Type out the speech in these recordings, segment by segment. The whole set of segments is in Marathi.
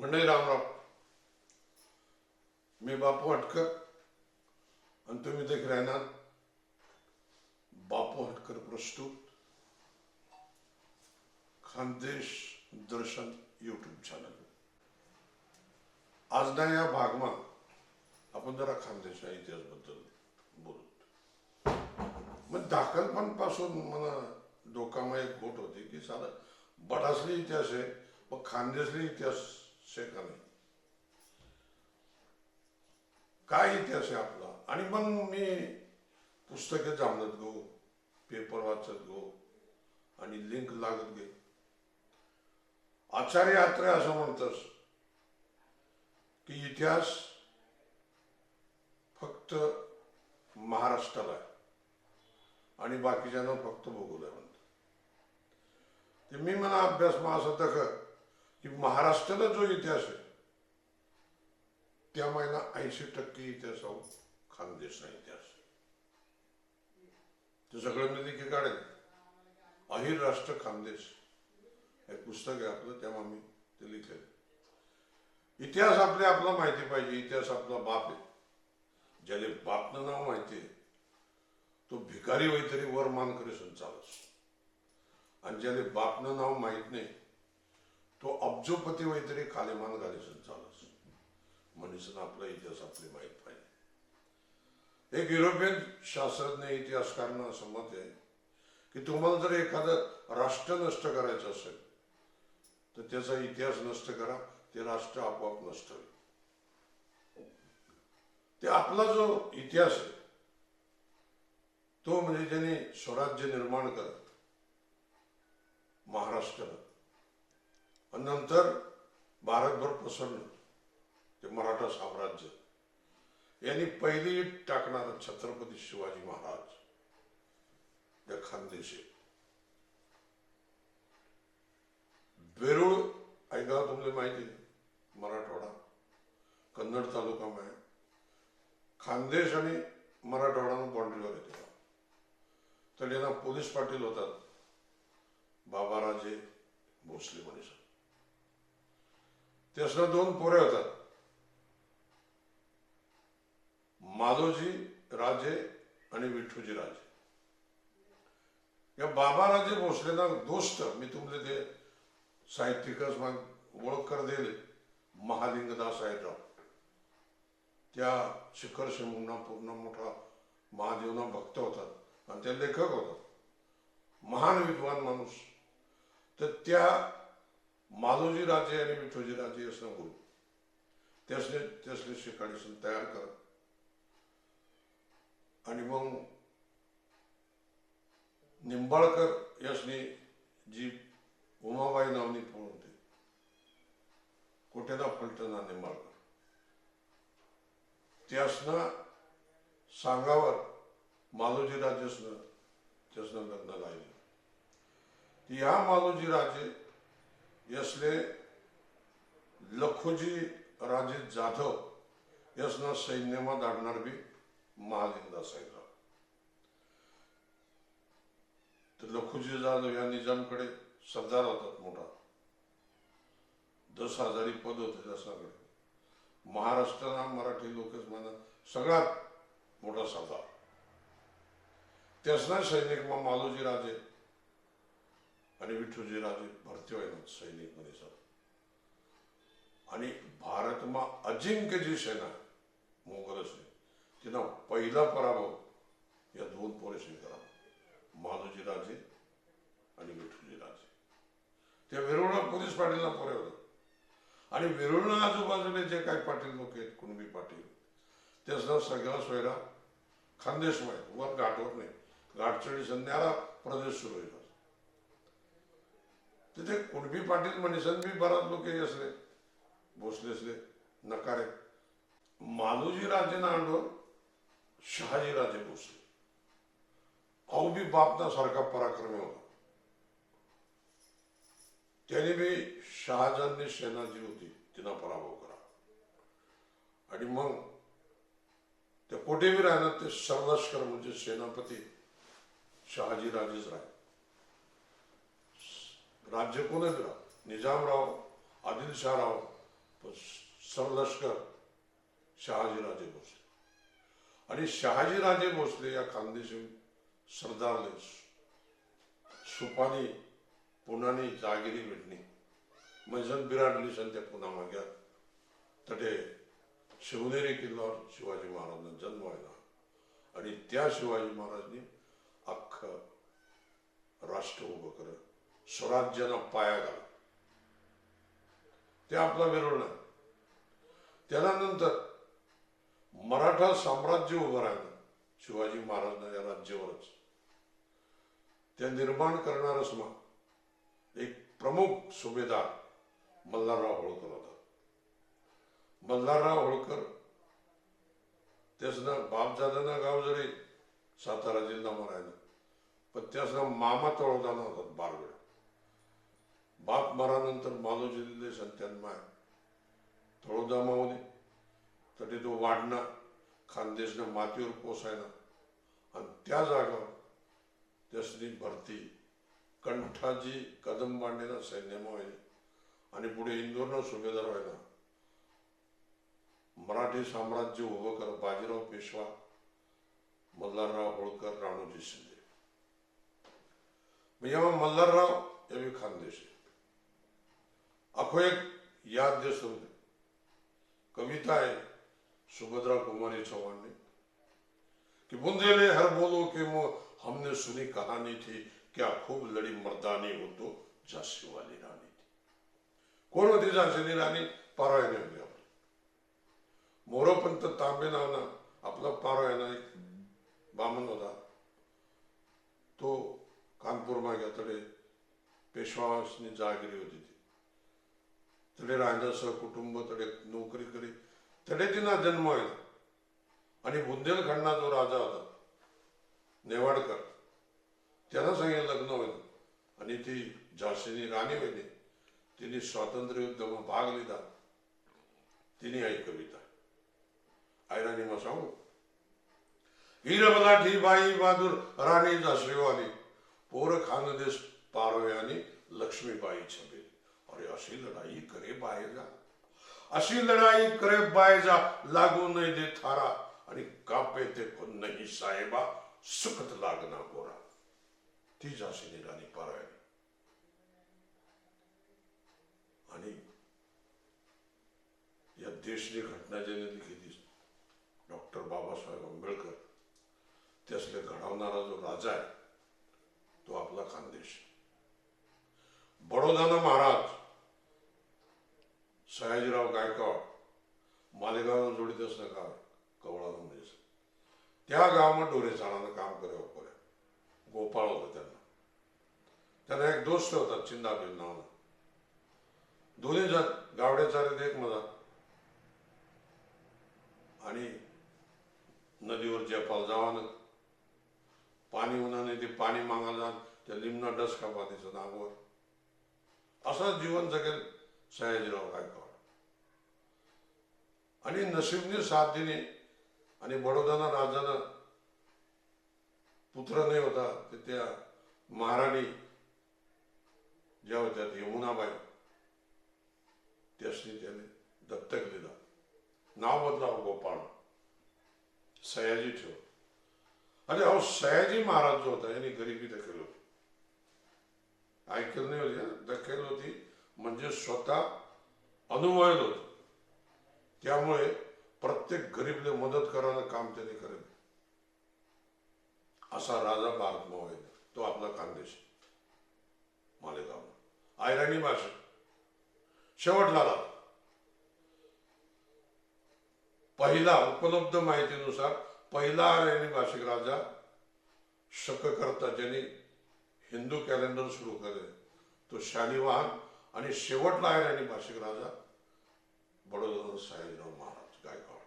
मंडळी रामराव मी बापू हटकर आणि तुम्ही देख राहणार. बापू हटकर प्रस्तुत खानदेश दर्शन यूट्यूब चॅनल आज ना या भागमा आपण जरा खानदेशच्या इतिहासबद्दल बोलू. मग दाखलपणापासून मला डोकामा एक गोट होती की साधा बडासली इतिहास आहे व खानदेशली इतिहास आहे काय इतिहास आहे आपला? आणि मग मी पुस्तके जाणत गो पेपर वाचत गो आणि लिंक लागत गे आचार्य यात्रे असं म्हणतस की इतिहास फक्त महाराष्ट्राला आहे. आणि बाकीच्यांना फक्त भूगोल आहे म्हणतात ते मी मला अभ्यास मग असं दाख की महाराष्ट्राला जो इतिहास आहे त्या महिना ऐंशी टक्के इतिहास हा खानदेशचा इतिहास ते सगळं मी देखील काढेल अहिर राष्ट्र खानदेश. हे पुस्तक आहे आपलं तेव्हा मी ते लिखेल. इतिहास आपले आपला माहिती पाहिजे इतिहास आपला बाप आहे. ज्याला बापनं नाव माहिती आहे तो भिकारी होई तरी वर मान करीसन चालस आणि ज्याला बापनं नाव माहीत नाही तो अब्जोपती वैतरी तरी खाली मान घालीसन चालस म्हणीसन आपला इतिहास आपली माहीत पाहिजे एक युरोपियन शास्त्रज्ञ इतिहासकारांना असं मत आहे की तुम्हाला जर एखादं राष्ट्र नष्ट करायचं असेल तर त्याचा इतिहास नष्ट करा ते राष्ट्र आपोआप नष्ट होईल. ते आपला जो इतिहास आहे तो म्हणजे ज्याने स्वराज्य निर्माण करत महाराष्ट्रात आणि नंतर भारतभर पसरलं ते मराठा साम्राज्य. यांनी पहिली ईट टाकणारा छत्रपती शिवाजी महाराज. या खानदेशी. वेरूळ ऐका तुम्हाला माहिती मराठवाडा कन्नड तालुका आहे. खानदेश आणि मराठवाडानं बाँड्रीवर येते तर यांना पोलीस पाटील होतात. बाबाराजे भोसले मनीषा त्यासना दोन पोरे होतात माधोजी राजे आणि विठ्ठूजी राजे या बाबा राजे भोसलेना दोस्त मी तुमले ते साहित्यिकच मग ओळख कर दिले महालिंगदास साहेबराव त्या शिखर शिमुंना पूर्ण मोठा महादेवना भक्त होतात आणि ते लेखक होतात महान विद्वान माणूस तर त्या मालोजी राजे आणि विठोजी राजे असणं गुरु त्यासने त्यासने शिकाडीसन तयार कर. आणि मग निंबाळकर यासनी जी उमाबाई नावनी पण होते कुठेना फलटणा निंबाळकर. त्यासनं सांगावर मालोजी राजेसनं त्यासनं लग्न लागले या मालोजी राजे यसले लखोजी राजे जाधव यसनं सैन्यमा धाडणार बी महालिंदा साहेबराव तर लखोजी जाधव या निजामकडे सरदार होतात मोठा। दस हजारी पद होते त्याच्याकडे महाराष्ट्राला मराठी लोकच म्हणा सगळ्यात मोठा सरदार। त्यासना सैनिक मग मालोजी राजे आणि विठ्ठलजी राजे भरती व्हायला सैनिकमध्ये आणि भारतमा अजिंक्य जी सेना मोगल सेना तिनं पहिला पराभव या दोन पोरेशी करा मालोजी राजे आणि विठ्ठलजी राजे त्या वेरुळा पोलीस पाटीलला पोरे होतं. आणि वेरुळा आजूबाजूने जे काही पाटील लोक आहेत कुणबी पाटील त्याचा सगळा सोयरा खानदेश माहीत वर घाटवर नाही. घाटचडी संध्याला प्रदेश सुरू होईल. तिथे कुणबी पाटील म्हणीसन बी बराच लोक असले. भोसले असले. नकारे. मालोजी राजे नांडो शहाजी राजे भोसले. अहो बी बापना सारखा पराक्रमी होता. त्याने बी शहाजांनी सेना जी होती. तिना पराभव करा. आणि मग ते कुठे बी राहणार? ते सर्वलष्कर म्हणजे सेनापती शहाजी राजेच राहिले. राज्य कोणच राह निजामराव आदिलशाहराव पण सरलष्कर शहाजीराजे भोसले। आणि शहाजीराजे भोसले या खानदेशी सरदारले सुपानी पुनानी जागिरी भेटणी. म्हणजे बिराडली सन त्या पुन्हा माग्या तटे शिवनेरी किल्ल्यावर शिवाजी महाराजांना जन्म व्हायला. आणि त्या शिवाजी महाराजांनी अख्खं राष्ट्र उभं करत स्वराज्याला पाया घाला ते आपला विरोध नाही त्यानंतर मराठा साम्राज्य उभं राहिलं. शिवाजी महाराजांना या राज्यावरच. त्या निर्माण करणारच मग एक प्रमुख सुभेदार मल्हारराव होळकर होता. मल्हारराव होळकर त्यासनं बापजादानं गाव जरी सातारा जिल्हा राहिलं पण त्यासनं मामा तळोदाना होतात बारवेळ बाप मरानंतर मालो जिल्हे संत्यान्माय तळोदा मावली तरी तो वाढणं खानदेशनं मातीवर पोसायना आणि त्या जागा त्यासनी भरती. कंठाजी कदम बांडेला सैन्यमा व्हायला आणि पुढे इंदोरनं सुभेदार व्हायला. मराठी साम्राज्य उभं कर बाजीराव पेशवा मल्हारराव होळकर राणोजी शिंदे. मग मल्हारराव हे बी खानदेश अखो एक याद दे सुन कविता है सुभद्रा कुमारी चौहान ने कि बुंदेले हर बोलो के मो हमने सुनी कहानी थी क्या खूब लड़ी मर्दानी हो तो झांसी वाली रानी थी. कोण होती झांसीनी राणी पारायण होती आपली मोरोपंत तांबे नावना आपला पारायण एक बामन होता. तो कानपूर मागे तडे पेशवासनी जागिरी होती तडे राजासह कुटुंब तडे नोकरी करी. तडे तिना जन्म व्हायला आणि बुंदेलखंडा जो राजा होता नेवाडकर त्याला सांगितलं लग्न होईल. आणि ती झाशीनी राणी व्हायली तिने स्वातंत्र्य युद्धात भाग लिहिला. तिने आई कविता. आईराणी मग सांगू? वीरबलाठी बाई बहादूर राणी झाशीवाली. पोर खानदेश पारवे आणि लक्ष्मीबाई छबेली अरे अशी लढाई करे बायजा अशी लढाई करे बायजा लागू नाही दे थारा आणि कापे ते पण नाही साहेबा. सुखत लागना गोरा. ती जाशी निघाली पारायणी. आणि या देशनी घटना ज्याने लिखिली डॉक्टर बाबासाहेब आंबेडकर त्यासले घडवणारा जो राजा आहे तो आपला खानदेश. बडोदाना महाराज सयाजीराव गायकवाड मालेगाव जोडीत असणं गाव कवळा म्हणजे त्या गावामध्ये डोरे चाळानं काम करे पडे गोपाळ होतं त्यांना. त्यांना एक दोस्त होता चिंदाबिल नावानं. दोन्ही जात गावडे चालत एक मजा आणि नदीवर जपाल जावानं. पाणी उन्हाने ते पाणी मागा जाण त्या लिमना डस कापा तिचं नागवर. असं जीवन जगेल सयाजीराव गायकवाड. आणि नशीबने साथ दिली. आणि बडोदाना राजानं पुत्र नाही होता ते त्या महाराणी ज्या होत्या यमुनाबाई त्यासनी त्याने दत्तक दिला. नाव बदलाव गोपाळ. सयाजी ठेव. अरे अहो सयाजी महाराज जो होता यांनी गरिबी दखल होती. ऐकलं नाही होती दखल होती म्हणजे स्वतः अनुभवत होत. त्यामुळे प्रत्येक गरीबने मदत करायला काम त्याने करेल. असा राजा भारत आहे. तो आपला खानदेश मालेगाव. आयराणी भाषा. शेवटला राजा पहिला उपलब्ध माहितीनुसार पहिला आयराणी भाषिक राजा शककर्ता ज्यांनी हिंदू कॅलेंडर सुरू केले तो शालिवाहन आणि शेवटला आयराणी भाषिक राजा बडोदा साहेबराव महाराज गायकवाड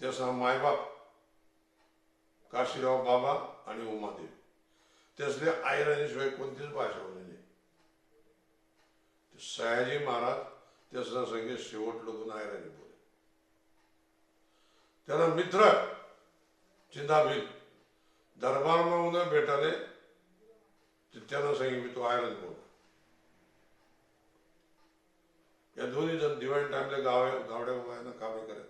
त्याचा मायबाप काशीराव बाबा आणि उमादेवी त्यासले आयराणीशिवाय कोणतीच भाषा होती नाही सयाजी महाराज त्यासला संगीत शेवट लोकून आयराणी बोले त्याला मित्र चिंताभील दरबारमा उन्हा भेटाले त्यानं सांगितलं तो आयरन बोल या दोन्ही जण दिवाळी टाइमला गाव गावड्या बाबांना कामे करत.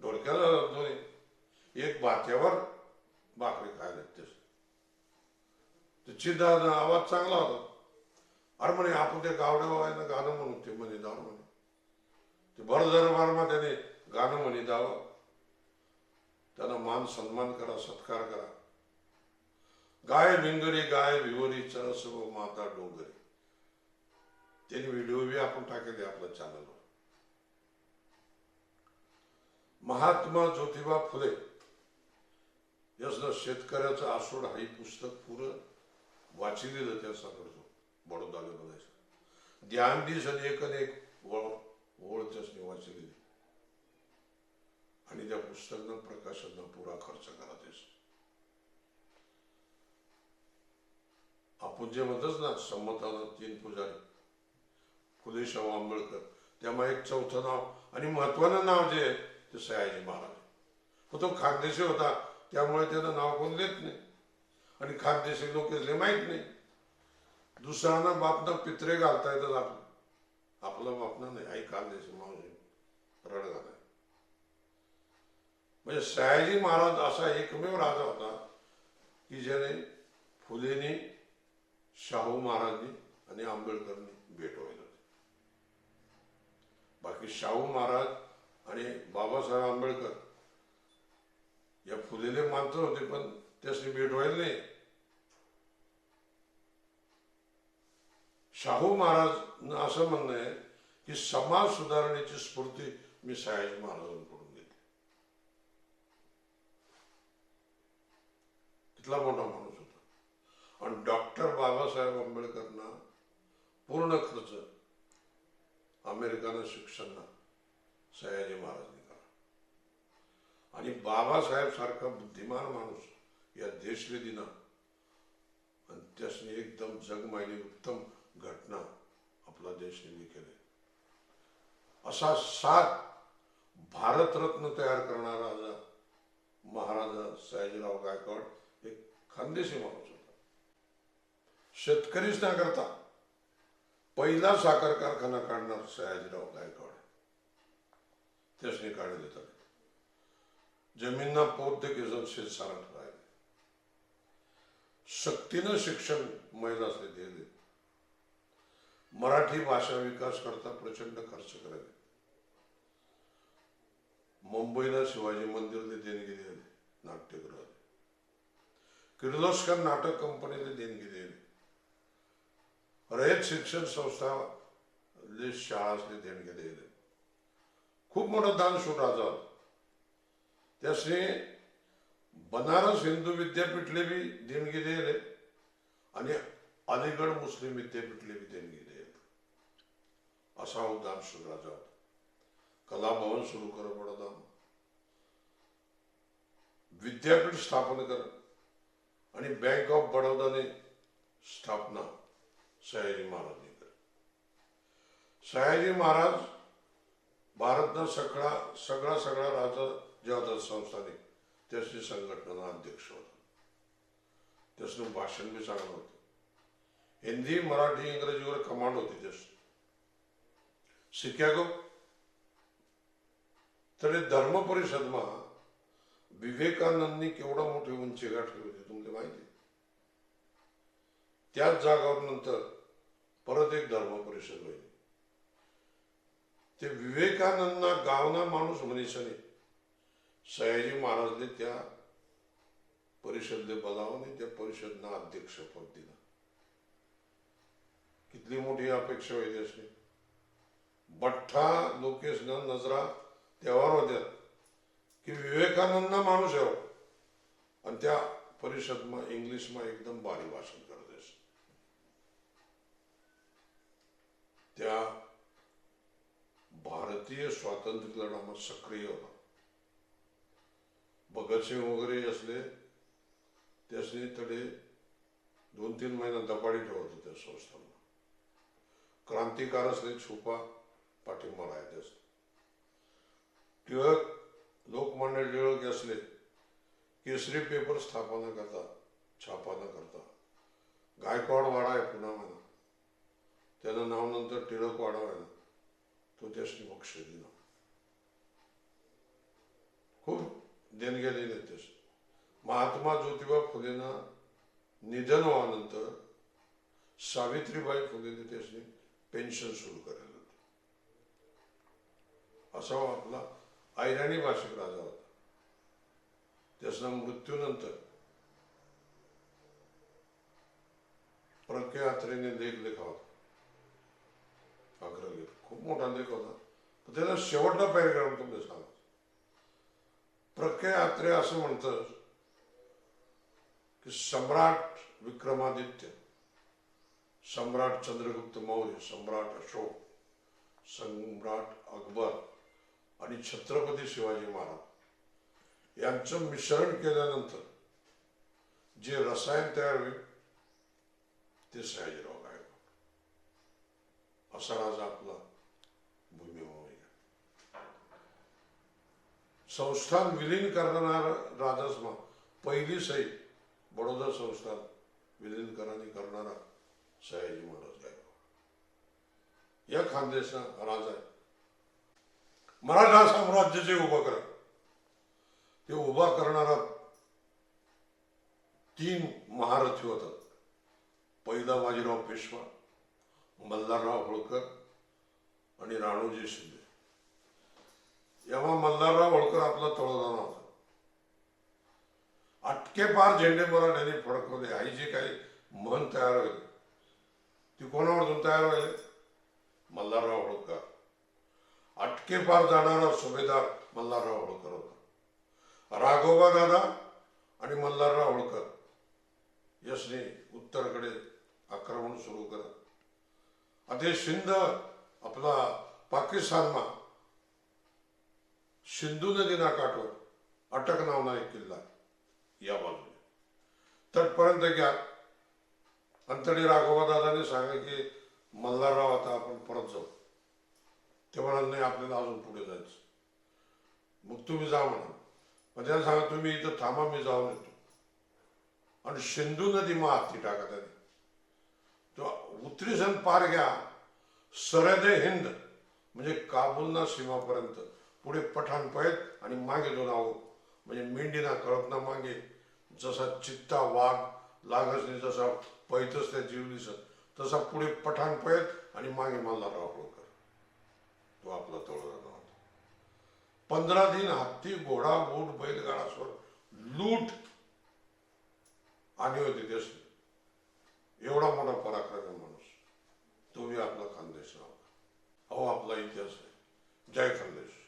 ढोलक्याला दोन्ही. एक भात्यावर भाकरी खायला तेच ते चिदा आवाज चांगला होता. अरे म्हणे आपण ते गावड्या बाबांना गाणं म्हणू ते म्हणे दाव म्हणे. ते भर दरबारमा त्याने गाणं म्हणे दाव त्यांना मान सन्मान करा सत्कार करा. गाय भिंगरी गाय भिवरी चरस माता डोंगरी. त्यांनी व्हिडिओ बी आपण टाकले आपल्या चॅनलवर महात्मा ज्योतिबा फुले याचं शेतकऱ्याचं आसूड हा पुस्तक पुरं वाचिलेलं त्या सागरचो बडोदा बघायचं. ध्यान दिस आणि एक एक वळ ओळ वाचलेली. आणि त्या पुस्तकानं प्रकाशनानं पुरा खर्च करा तेच आपण जे म्हणतच ना संमतानं तीन पुजारी. फुले आंबेडकर. त्यामुळे एक चौथं नाव आणि महत्वानं नाव जे आहे ते सयाजी महाराज. पण तो खानदेशी होता त्यामुळे त्यानं नाव कोण देत नाही. आणि खानदेशी लोक इथले माहीत नाही. दुसऱ्यांना बापनं पित्रे घालता येतात आपलं. आपलं बापनं नाही आई खानदेशी मावशी रड झालाय. म्हणजे सयाजी महाराज असा एकमेव राजा होता की ज्याने फुलेने शाहू महाराजनी आणि आंबेडकरनी भेट व्हायला. बाकी शाहू महाराज आणि बाबासाहेब आंबेडकर. या फुलेले मानत होते पण त्यासनी भेट व्हायला नाही. शाहू महाराज असं म्हणणं आहे की समाज सुधारणेची स्फूर्ती मी सयाजी महाराजांकडून घेतली. तिथला मोठा माणूस होता. आणि डॉक्टर बाबासाहेब आंबेडकरना पूर्ण खर्च अमेरिकानं शिक्षण सयाजी महाराजांनी करा. आणि बाबासाहेब सारखा बुद्धिमान माणूस या देशले दिना आणि त्यासनी एकदम जगमायली उत्तम घटना आपला देश निर्मी केले. असा सात भारतरत्न तयार करणारा राजा महाराजा सयाजीराव गायकवाड एक खानदेशी माणूस होता. शेतकरीच ना करता पहिला साखर कारखाना काढणार सयाजीराव गायकवाड. त्यासनी काढले देतात जमीनना पोत देखील शेत सारण राहिले. सक्तीनं शिक्षण महिलासले दिले. मराठी भाषा विकास करता प्रचंड खर्च करावे मुंबईला शिवाजी मंदिरने देणगी दिली नाट्यगृह. किर्लोस्कर नाटक कंपनीने देणगी दिली रयत शिक्षण संस्था शाळा असली देणगी दिले खूप मोठा दानशूर राजा होता त्यासने बनारस हिंदू विद्यापीठले बी देणगी दिले आणि अलीगड मुस्लिम विद्यापीठले बी देणगी दिले असा हो दानशूर राजा होता कलाभवन सुरू कर बडोदा विद्यापीठ स्थापन कर आणि बँक ऑफ बडोदाने स्थापना. सयाजी महाराजांनी सयाजी महाराज भारतनं सगळा सगळा सगळा राजा जेव्हा होता संस्थानिक त्याची संघटना अध्यक्ष होता. त्याचं भाषण बी चांगलं होतं. हिंदी मराठी इंग्रजीवर कमांड होती त्यास शिक्यागो तरी धर्म परिषदમાં विवेकानंदनी केवढा मोठी उंची गाठली होती तुम्हाला माहिती त्याच जागावर नंतर परत एक धर्म परिषद होईल. ते विवेकानंदना गावना माणूस मनीषाने सयाजी महाराजने त्या परिषद बोलावं त्या परिषदना अध्यक्षपद दिला. कितली मोठी अपेक्षा होती अशी बठ्ठा लोकेशना नजरा त्यावर होत्या की विवेकानंद माणूस आहे हो. आणि त्या परिषदमा इंग्लिशमा एकदम भारी भाषण करत असे त्या भारतीय स्वातंत्र्य लढ्यामध्ये सक्रिय होता. भगतसिंग वगैरे असले त्यासनी तडे दोन तीन महिना दबाडी ठेवत होत्या संस्थांना क्रांतिकार असले छुपा पाठिंबा राहत असत टिळक लोकमान्य टिळक असले केसरी पेपर स्थापना करता छापना करता. गायकवाड वाडा आहे पुन्हा म्हणा. त्यानं नाव नंतर टिळक वाढवायला ना तो त्यासनी मोक्ष दिला. खूप देणग्या दिल्या महात्मा ज्योतिबा फुलेना निधन व्हानंतर सावित्रीबाई फुलेने त्यासनी पेन्शन सुरू करायला होते. असा आपला ऐराणी भाषिक राजा होता. त्यासना मृत्यूनंतर प्रख्यात्रेने लेख लिखा अकरा अग्रलेख खूप मोठा लेख होता. पण त्याचा शेवटचा पॅरेग्राम तुम्ही सांगा. प्रख्या अत्रे असं म्हणतं की सम्राट विक्रमादित्य सम्राट चंद्रगुप्त मौर्य सम्राट अशोक सम्राट अकबर आणि छत्रपती शिवाजी महाराज यांचं मिश्रण केल्यानंतर जे रसायन तयार होईल ते सयाजीराव गायकवाड असा राजा आपला भूमिभाविक आहे संस्थान विलीन करणारा राजाच मग पहिली सही बडोदा संस्थान विलीन करानी करणारा सयाजी महाराज गायकवाड या खानदेशा राजा आहे मराठा साम्राज्य जे उभं करा ते उभा करणारा तीन महारथी होतात पहिला बाजीराव पेशवा मल्हारराव होळकर आणि राणोजी शिंदे. जेव्हा मल्हारराव होळकर आपला तळोदाना होता अटके पार झेंडे मराठ्यांनी फडकवले. आई जे काही मन तयार होईल ती कोणावरून तयार व्हायले मल्हारराव होळकर. अटके पार जाणारा सुभेदार मल्हारराव होळकर होता. राघोबा दादा आणि मल्हारराव होळकर. यशने उत्तरकडे आक्रमण सुरू करत आता हे सिंध आपला पाकिस्तानमा सिंधू नदीना काठवर अटक नावना एक किल्ला या बाजूने तटपर्यंत घ्या अंतडी राघोबा दादाने सांगा की मल्हारराव आता आपण परत जाऊ ते म्हणाल नाही आपल्याला अजून पुढे जायचं मग तुम्ही जा म्हणा मग त्याला सांगा तुम्ही इथं थांबा मी जाऊन येतो आणि सिंधू नदी मग हाती टाका त्याने तो उत्तरी सण पार घ्या. सरदे हिंद. म्हणजे काबूलना सीमापर्यंत. पुढे पठाण पळत आणि मागे दोन आहो. म्हणजे मेंढीना कळपना मागे. जसा चित्ता वाघ लागसने जसा पैतच त्या जीवलीस तसा पुढे पठाण पळत आणि मागे मल्हारराव होळकर तो आपला तळोदा होता. पंधरा दिन हत्ती घोडा ऊट बैलगाडासवर लूट आणि होते त्यास एवढा मोठा पराक्रमी माणूस. तो आपला खानदेश राहा. अहो आपला इतिहास आहे. जय खानदेश.